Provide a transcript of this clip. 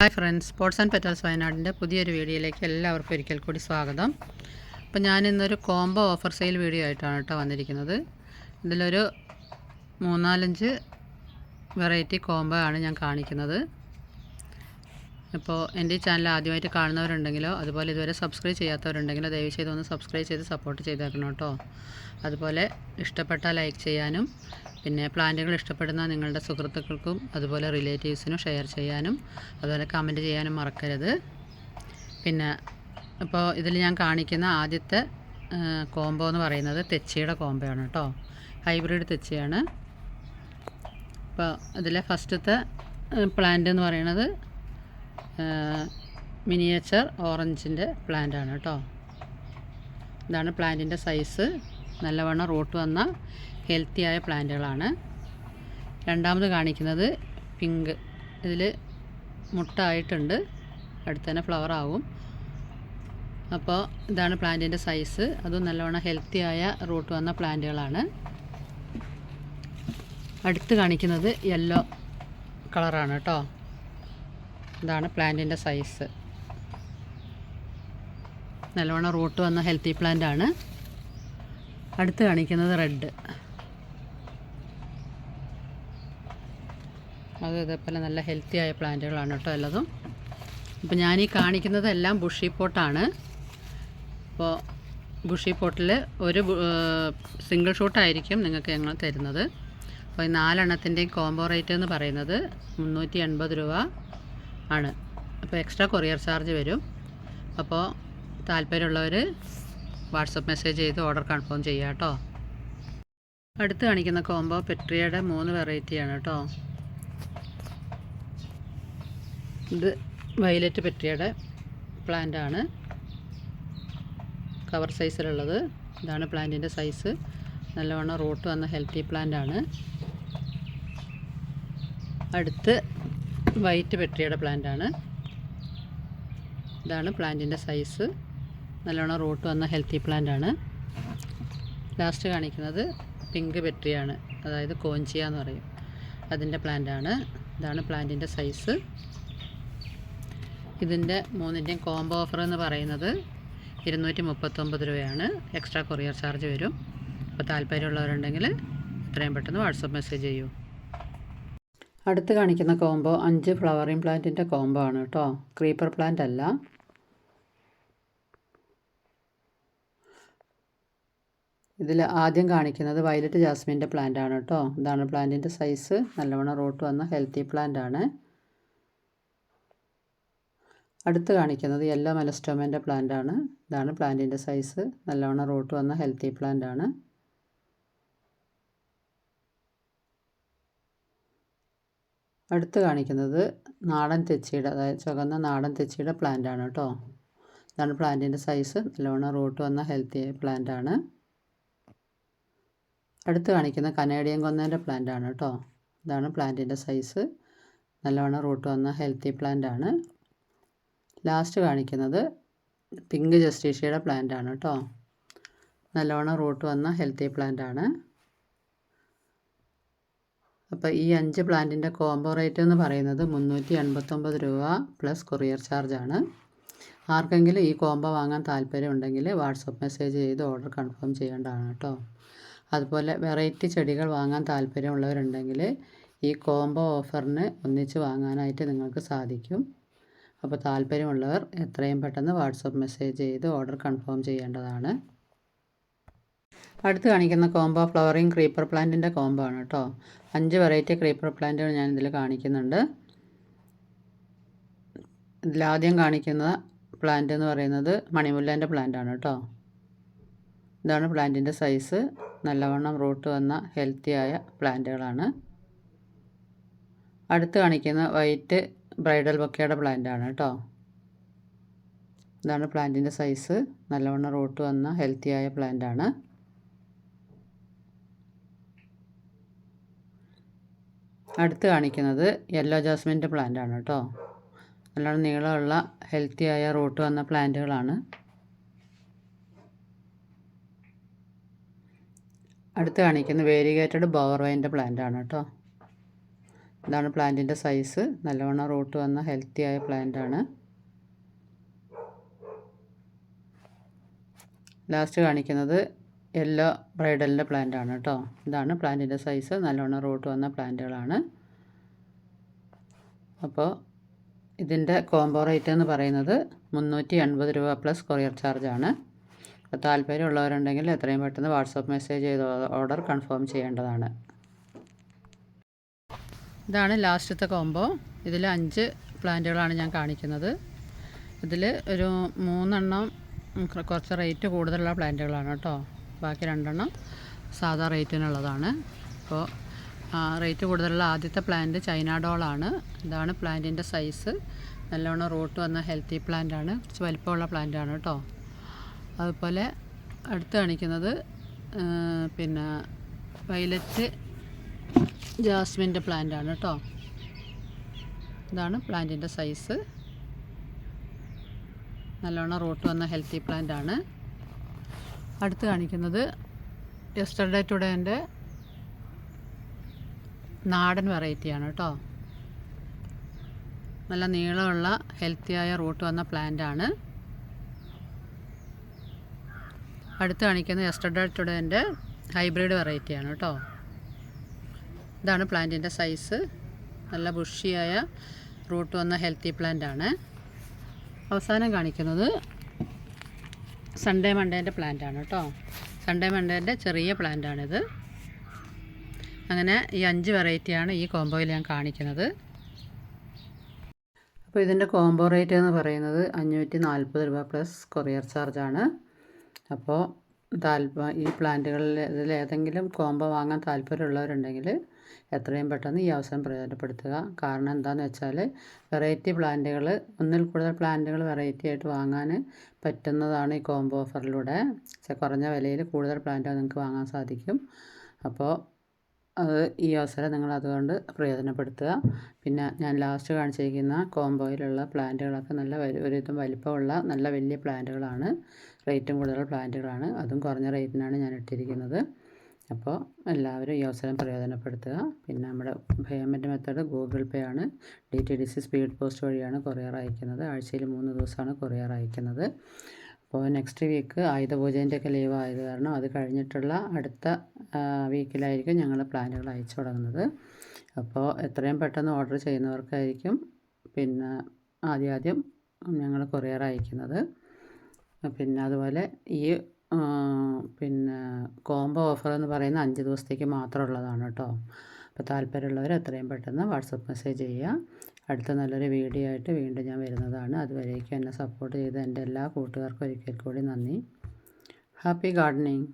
Hi friends sports and petals വയനാടിന്റെ പുതിയൊരു വീഡിയോയിലേക്ക് എല്ലാവർക്കും ഒരിക്കൽ കൂടി സ്വാഗതം. അപ്പോൾ ഞാൻ ഇന്നൊരു കോംബോ ഓഫർ സെയിൽ വീഡിയോ ആയിട്ടാണ് കേട്ടോ വന്നിരിക്കുന്നത്. ഇതിലൊരു മൂന്നാലഞ്ച് വെറൈറ്റി കോംബോ ആണ് ഞാൻ കാണിക്കുന്നത്. ഇപ്പോൾ എന്റെ ചാനൽ ആദ്യമായിട്ട് കാണുന്നവരുണ്ടെങ്കിലോ അതുപോലെ ഇതുവരെ സബ്സ്ക്രൈബ് ചെയ്യാത്തവരുണ്ടെങ്കിലോ ദയവ് ചെയ്ത് ഒന്ന് സബ്സ്ക്രൈബ് ചെയ്ത് സപ്പോർട്ട് ചെയ്തേക്കണം കേട്ടോ. അതുപോലെ ഇഷ്ടപ്പെട്ട ലൈക്ക് ചെയ്യാനും പിന്നെ പ്ലാന്റുകൾ ഇഷ്ടപ്പെടുന്ന നിങ്ങളുടെ സുഹൃത്തുക്കൾക്കും അതുപോലെ റിലേറ്റീവ്സിനും ഷെയർ ചെയ്യാനും അതുപോലെ കമന്റ് ചെയ്യാനും മറക്കരുത്. പിന്നെ ഇപ്പോൾ ഇതിൽ ഞാൻ കാണിക്കുന്ന ആദ്യത്തെ കോംബോ എന്ന് പറയുന്നത് തെച്ചിയുടെ കോംബോയാണ് കേട്ടോ. ഹൈബ്രിഡ് തെച്ചിയാണ്. അപ്പോൾ അതിലെ ഫസ്റ്റത്തെ പ്ലാന്റ് എന്ന് പറയുന്നത് മിനിയേച്ചർ ഓറഞ്ചിന്റെ പ്ലാന്റ് ആണ് കേട്ടോ. ഇതാണ് പ്ലാന്റിന്റെ സൈസ്. നല്ലവണ്ണം റൂട്ട് വന്ന ഹെൽത്തിയായ പ്ലാന്റുകളാണ്. രണ്ടാമത് കാണിക്കുന്നത് പിങ്ക്. ഇതിൽ മുട്ടായിട്ടുണ്ട്. അടുത്ത് തന്നെ ഫ്ലവർ ആവും. അപ്പോൾ ഇതാണ് പ്ലാന്റിന്റെ സൈസ്. അതും നല്ലവണ്ണം ഹെൽത്തിയായ റൂട്ട് വന്ന പ്ലാന്റുകളാണ്. അടുത്ത് കാണിക്കുന്നത് യെല്ലോ കളറാണ് കേട്ടോ. ഇതാണ് പ്ലാന്റിന്റെ സൈസ്. നല്ലവണ്ണം റൂട്ട് വന്ന ഹെൽത്തി പ്ലാന്റ് ആണ് അടുത്ത് കാണിക്കുന്നത് റെഡ്. അത് ഇതേപോലെ നല്ല ഹെൽത്തി ആയ പ്ലാന്റുകളാണ് കേട്ടോ എല്ലതും. അപ്പോൾ ഞാൻ ഈ കാണിക്കുന്നതെല്ലാം ബുഷി പോട്ടാണ്. അപ്പോൾ ബുഷി പോട്ടിൽ ഒരു സിംഗിൾ ഷൂട്ടായിരിക്കും നിങ്ങൾക്ക് ഞങ്ങൾ തരുന്നത്. അപ്പോൾ ഈ നാലെണ്ണത്തിന്റെയും കോംബോ റേറ്റ് എന്ന് പറയുന്നത് മുന്നൂറ്റി എൺപത് രൂപ. ആണ്. അപ്പോൾ എക്സ്ട്രാ കൊറിയർ ചാർജ് വരും. അപ്പോൾ താല്പര്യമുള്ളവർ വാട്സപ്പ് മെസ്സേജ് ചെയ്ത് ഓർഡർ കൺഫേം ചെയ്യുക കേട്ടോ. അടുത്ത് കാണിക്കുന്ന കോംബോ പെട്രിയയുടെ മൂന്ന് വെറൈറ്റിയാണ് കേട്ടോ. ഇത് വയലറ്റ് പെട്രിയയുടെ പ്ലാന്റ് ആണ്. കവർ സൈസിലുള്ളത് ഇതാണ് പ്ലാന്റിന്റെ സൈസ് നല്ലവണ്ണം റൂട്ട് വന്ന ഹെൽത്തി പ്ലാന്റ് ആണ്. അടുത്ത് വൈറ്റ് പെട്രിയുടെ പ്ലാന്റ് ആണ്. ഇതാണ് പ്ലാന്റിന്റെ സൈസ് നല്ലോണം റൂട്ട് വന്ന ഹെൽത്തി പ്ലാന്റ് ആണ്. ലാസ്റ്റ് കാണിക്കുന്നത് പിങ്ക് പെട്രിയാണ് അതായത് കോഞ്ചിയ എന്ന് പറയും. അതിന്റെ പ്ലാന്റ് ആണ്. ഇതാണ് പ്ലാന്റിന്റെ സൈസ് ഇതിന്റെ മൂന്നിന്റെയും കോംബോ ഓഫർ എന്ന് പറയുന്നത് ഇരുന്നൂറ്റി മുപ്പത്തൊമ്പത് രൂപയാണ്. എക്സ്ട്രാ കൊറിയർ ചാർജ് വരും. അപ്പോൾ താല്പര്യമുള്ളവരുണ്ടെങ്കിൽ എത്രയും പെട്ടെന്ന് വാട്സപ്പ് മെസ്സേജ് ചെയ്യൂ. അടുത്ത് കാണിക്കുന്ന കോംബോ അഞ്ച് ഫ്ലവറിങ് പ്ലാന്റിന്റെ കോംബോ ആണ് കേട്ടോ ക്രീപ്പർ പ്ലാന്റ് അല്ല. ഇതിൽ ആദ്യം കാണിക്കുന്നത് വയലറ്റ് ജാസ്മിന്റെ പ്ലാന്റ് ആണ് കേട്ടോ ഇതാണ് പ്ലാന്റിന്റെ സൈസ് നല്ലവണ്ണം റോട്ട് വന്ന ഹെൽത്തി പ്ലാന്റ് ആണ്. അടുത്ത് കാണിക്കുന്നത് യെല്ലോ മെലസ്റ്റോമേന്റെ പ്ലാന്റ് ആണ്. ഇതാണ് പ്ലാന്റിന്റെ സൈസ് നല്ലവണ്ണം റോട്ട് വന്ന ഹെൽത്തി പ്ലാന്റ് ആണ്. അടുത്ത് കാണിക്കുന്നത് നാടൻ തെച്ചിയുടെ അതായത് ചുവന്ന നാടൻ തെച്ചിയുടെ പ്ലാന്റ് ആണ് കേട്ടോ ഇതാണ് പ്ലാന്റിന്റെ സൈസ് നല്ലവണ്ണം റൂട്ട് വന്ന ഹെൽത്തി പ്ലാന്റ് ആണ്. അടുത്ത് കാണിക്കുന്ന കനേഡിയൻ കൊന്നേന്റെ പ്ലാന്റ് ആണ് കേട്ടോ ഇതാണ് പ്ലാന്റിന്റെ സൈസ് നല്ലവണ്ണം റൂട്ട് വന്ന ഹെൽത്തി പ്ലാന്റ് ആണ്. ലാസ്റ്റ് കാണിക്കുന്നത് പിങ്ക് ജസ്റ്റീഷ്യയുടെ പ്ലാന്റ് ആണ് കേട്ടോ നല്ലവണ്ണം റൂട്ട് വന്ന ഹെൽത്തി പ്ലാന്റ് ആണ്. അപ്പോൾ ഈ അഞ്ച് പ്ലാന്റിന്റെ കോംബോ റേറ്റ് എന്ന് പറയുന്നത് മുന്നൂറ്റി എൺപത്തൊമ്പത് രൂപ പ്ലസ് കൊറിയർ ചാർജാണ് ആർക്കെങ്കിലും ഈ കോംബോ വാങ്ങാൻ താല്പര്യം ഉണ്ടെങ്കിൽ വാട്സപ്പ് മെസ്സേജ് ചെയ്ത് ഓർഡർ കൺഫേം ചെയ്യേണ്ടതാണ് കേട്ടോ. അതുപോലെ വെറൈറ്റി ചെടികൾ വാങ്ങാൻ താല്പര്യമുള്ളവരുണ്ടെങ്കിൽ ഈ കോംബോ ഓഫറിന് ഒന്നിച്ച് വാങ്ങാനായിട്ട് നിങ്ങൾക്ക് സാധിക്കും. അപ്പോൾ താല്പര്യമുള്ളവർ എത്രയും പെട്ടെന്ന് വാട്സപ്പ് മെസ്സേജ് ചെയ്ത് ഓർഡർ കൺഫേം ചെയ്യേണ്ടതാണ്. അടുത്ത് കാണിക്കുന്ന കോംബോ ഫ്ലവറിങ് ക്രീപ്പർ പ്ലാന്റിന്റെ കോംബോ ആണ് കേട്ടോ അഞ്ച് വെറൈറ്റി ക്രീപ്പർ പ്ലാന്റുകൾ ഞാൻ ഇതിൽ കാണിക്കുന്നുണ്ട്. ഇതിലാദ്യം കാണിക്കുന്ന പ്ലാന്റ് എന്ന് പറയുന്നത് മണിമുല്ലേന്റെ പ്ലാന്റ് ആണ് കേട്ടോ ഇതാണ് പ്ലാന്റിന്റെ സൈസ് നല്ലവണ്ണം റൂട്ട് വന്ന ഹെൽത്തിയായ പ്ലാന്റുകളാണ് അടുത്ത് കാണിക്കുന്ന വൈറ്റ് ബ്രൈഡൽ ബൊക്കയുടെ പ്ലാന്റ് ആണ് കേട്ടോ ഇതാണ് പ്ലാന്റിന്റെ സൈസ് നല്ലവണ്ണം റൂട്ട് വന്ന ഹെൽത്തിയായ പ്ലാന്റ് അടുത്ത് കാണിക്കുന്നത് യെല്ലോ ജാസ്മിന്റെ പ്ലാന്റ് ആണ് കേട്ടോ. നല്ലോണം നീളമുള്ള ഹെൽത്തിയായ റൂട്ട് വന്ന പ്ലാന്റുകളാണ്. അടുത്ത് കാണിക്കുന്ന വേരിഗേറ്റഡ് ബോവർവൈന്റെ പ്ലാന്റ് ആണ് കേട്ടോ. ഇതാണ് പ്ലാന്റിന്റെ സൈസ് നല്ലവണ്ണം റൂട്ട് വന്ന ഹെൽത്തി ആയ ആണ് ലാസ്റ്റ് കാണിക്കുന്നത് യെല്ലോ ബ്രൈഡലിന്റെ പ്ലാന്റ് ആണ് കേട്ടോ. ഇതാണ് പ്ലാന്റിന്റെ സൈസ്. നല്ലോണം റൂട്ട് വന്ന പ്ലാന്റുകളാണ്. അപ്പോൾ ഇതിന്റെ കോംബോ റേറ്റ് എന്ന് പറയുന്നത് മുന്നൂറ്റി എൺപത് രൂപ പ്ലസ് കൊറിയർ ചാർജാണ്. അപ്പോൾ താല്പര്യമുള്ളവരുണ്ടെങ്കിൽ എത്രയും പെട്ടെന്ന് വാട്സപ്പ് മെസ്സേജ് ചെയ്ത് ഓർഡർ കൺഫേം ചെയ്യേണ്ടതാണ്. ഇതാണ് ലാസ്റ്റത്തെ കോംബോ. ഇതിൽ അഞ്ച് പ്ലാന്റുകളാണ് ഞാൻ കാണിക്കുന്നത്. ഇതിൽ ഒരു മൂന്നെണ്ണം കുറ- കുറച്ച് റേറ്റ് കൂടുതലുള്ള പ്ലാന്റുകളാണ് കേട്ടോ. ബാക്കി രണ്ടെണ്ണം സാധാ റേറ്റിനുള്ളതാണ്. അപ്പോൾ റേറ്റ് കൂടുതലുള്ള ആദ്യത്തെ പ്ലാന്റ് ചൈന ഡോളാണ്. ഇതാണ് പ്ലാന്റിന്റെ സൈസ്. നല്ലോണം റൂട്ട് വന്ന ഹെൽത്തി പ്ലാന്റാണ്. കുറച്ച് വലിപ്പമുള്ള പ്ലാന്റാണ് കേട്ടോ. അതുപോലെ അടുത്ത് കാണിക്കുന്നത് പിന്നെ വൈലറ്റ് ജാസ്മിന്റെ പ്ലാന്റാണ് കേട്ടോ. ഇതാണ് പ്ലാന്റിന്റെ സൈസ്. നല്ലോണം റൂട്ട് വന്ന ഹെൽത്തി പ്ലാന്റ് ആണ് അടുത്ത് കാണിക്കുന്നത് യെസ്റ്റർഡേ ടുഡേന്റെ നാടൻ വെറൈറ്റിയാണ് കേട്ടോ. നല്ല നീളമുള്ള ഹെൽത്തിയായ റൂട്ട് വന്ന പ്ലാന്റ് ആണ്. അടുത്ത് കാണിക്കുന്ന യെസ്റ്റർഡേ ടുഡേന്റെ ഹൈബ്രിഡ് വെറൈറ്റിയാണ് കേട്ടോ. ഇതാണ് പ്ലാന്റിന്റെ സൈസ് നല്ല ബുഷിയായ റൂട്ട് വന്ന ഹെൽത്തി പ്ലാന്റ് ആണ്. അവസാനം കാണിക്കുന്നത് സൺഡേ മണ്ടേന്റെ പ്ലാന്റ് ആണ് കേട്ടോ സൺഡേ മണ്ടേന്റെ ചെറിയ പ്ലാന്റ് ആണിത്. അങ്ങനെ ഈ അഞ്ച് വെറൈറ്റിയാണ് ഈ കോംബോയിൽ ഞാൻ കാണിക്കുന്നത്. അപ്പോൾ ഇതിന്റെ കോംബോ റേറ്റ് എന്ന് പറയുന്നത് അഞ്ഞൂറ്റി നാൽപ്പത് രൂപ പ്ലസ് കൊറിയർ ചാർജാണ് അപ്പോൾ താല്പ ഈ പ്ലാന്റുകളിൽ ഇതിൽ ഏതെങ്കിലും കോംബോ വാങ്ങാൻ താല്പര്യമുള്ളവരുണ്ടെങ്കിൽ എത്രയും പെട്ടെന്ന് ഈ അവസരം പ്രയോജനപ്പെടുത്തുക. കാരണം എന്താണെന്ന് വെച്ചാൽ വെറൈറ്റി പ്ലാന്റുകൾ ഒന്നിൽ കൂടുതൽ പ്ലാന്റുകൾ വെറൈറ്റി ആയിട്ട് വാങ്ങാൻ പറ്റുന്നതാണ് ഈ കോംബോ ഓഫറിലൂടെ കുറഞ്ഞ വിലയിൽ കൂടുതൽ പ്ലാന്റുകൾ നിങ്ങൾക്ക് വാങ്ങാൻ സാധിക്കും. അപ്പോൾ അത് ഈ അവസരം നിങ്ങൾ അതുകൊണ്ട് പ്രയോജനപ്പെടുത്തുക. പിന്നെ ഞാൻ ലാസ്റ്റ് കാണിച്ചിരിക്കുന്ന കോംബോയിലുള്ള പ്ലാന്റുകളൊക്കെ നല്ല ഒരുവിധം വലിപ്പമുള്ള നല്ല വലിയ പ്ലാന്റുകളാണ്. റേറ്റും കൂടുതൽ പ്ലാന്റുകളാണ്. അതും കുറഞ്ഞ റേറ്റിനാണ് ഞാൻ ഇട്ടിരിക്കുന്നത്. അപ്പോൾ എല്ലാവരും ഈ അവസരം പ്രയോജനപ്പെടുത്തുക. പിന്നെ നമ്മുടെ പേയ്മെന്റ് മെത്തേഡ് ഗൂഗിൾ പേ ആണ്. D T D C speed post വഴിയാണ് കൊറിയർ അയക്കുന്നത്. ആഴ്ചയിൽ മൂന്ന് ദിവസമാണ് കൊറിയർ അയക്കുന്നത്. അപ്പോൾ നെക്സ്റ്റ് വീക്ക് ആയുധപൂജേന്റെ ഒക്കെ ലീവ് ആയത് കാരണം അത് കഴിഞ്ഞിട്ടുള്ള അടുത്ത വീക്കിലായിരിക്കും ഞങ്ങൾ പ്ലാനുകൾ അയച്ചു തുടങ്ങുന്നത്. അപ്പോൾ എത്രയും പെട്ടെന്ന് ഓർഡർ ചെയ്യുന്നവർക്കായിരിക്കും പിന്നെ ആദ്യം ആദ്യം ഞങ്ങൾ കൊറിയർ അയക്കുന്നത്. പിന്നെ അതുപോലെ ഈ പിന്നെ കോംബോ ഓഫർ എന്ന് പറയുന്ന അഞ്ച് ദിവസത്തേക്ക് മാത്രമുള്ളതാണ് കേട്ടോ അപ്പോൾ താല്പര്യമുള്ളവർ എത്രയും പെട്ടെന്ന് വാട്സപ്പ് മെസ്സേജ് ചെയ്യുക. അടുത്ത നല്ലൊരു വീഡിയോ ആയിട്ട് വീണ്ടും ഞാൻ വരുന്നതാണ്. അതുവരേക്കും എന്നെ സപ്പോർട്ട് ചെയ്ത എന്റെ എല്ലാ കൂട്ടുകാർക്കും ഒരിക്കൽ കൂടി നന്ദി. Happy gardening.